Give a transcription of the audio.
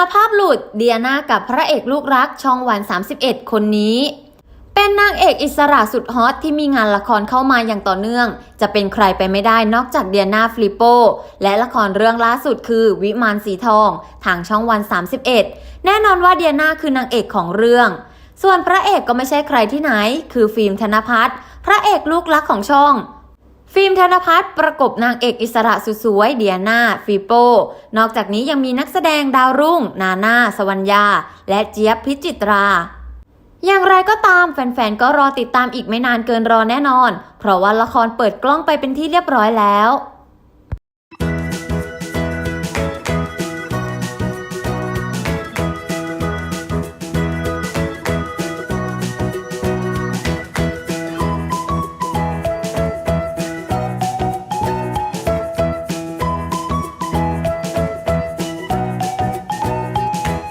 าวภาพหลุดเดียนากับพระเอกลูกรักช่องวัน 31 คนนี้ เป็นนางเอกอิสระสุดฮอตที่มีงานละครเข้ามาอย่างต่อเนื่อง จะเป็นใครไปไม่ได้นอกจากเดียนาฟลิปโป และละครเรื่องล่าสุดคือวิมานสีทอง ทางช่องวัน 31 แน่นอนว่าเดียนาคือนางเอกของเรื่อง ส่วนพระเอกก็ไม่ใช่ใครที่ไหน คือฟิล์มธนพัฒน์พระเอกลูกรักของช่อง ฟิล์มธนพัฒน์ประกบนางเอกอิสระสุดสวยเดียนาฟิโป นอกจากนี้ยังมีนักแสดงดาวรุ่ง นาน่าสวัญญา และเจี๊ยบพิจิตรา อย่างไรก็ตามแฟนๆ ก็รอติดตามอีกไม่นานเกินรอแน่นอน เพราะว่าละครเปิดกล้องไปเป็นที่เรียบร้อยแล้ว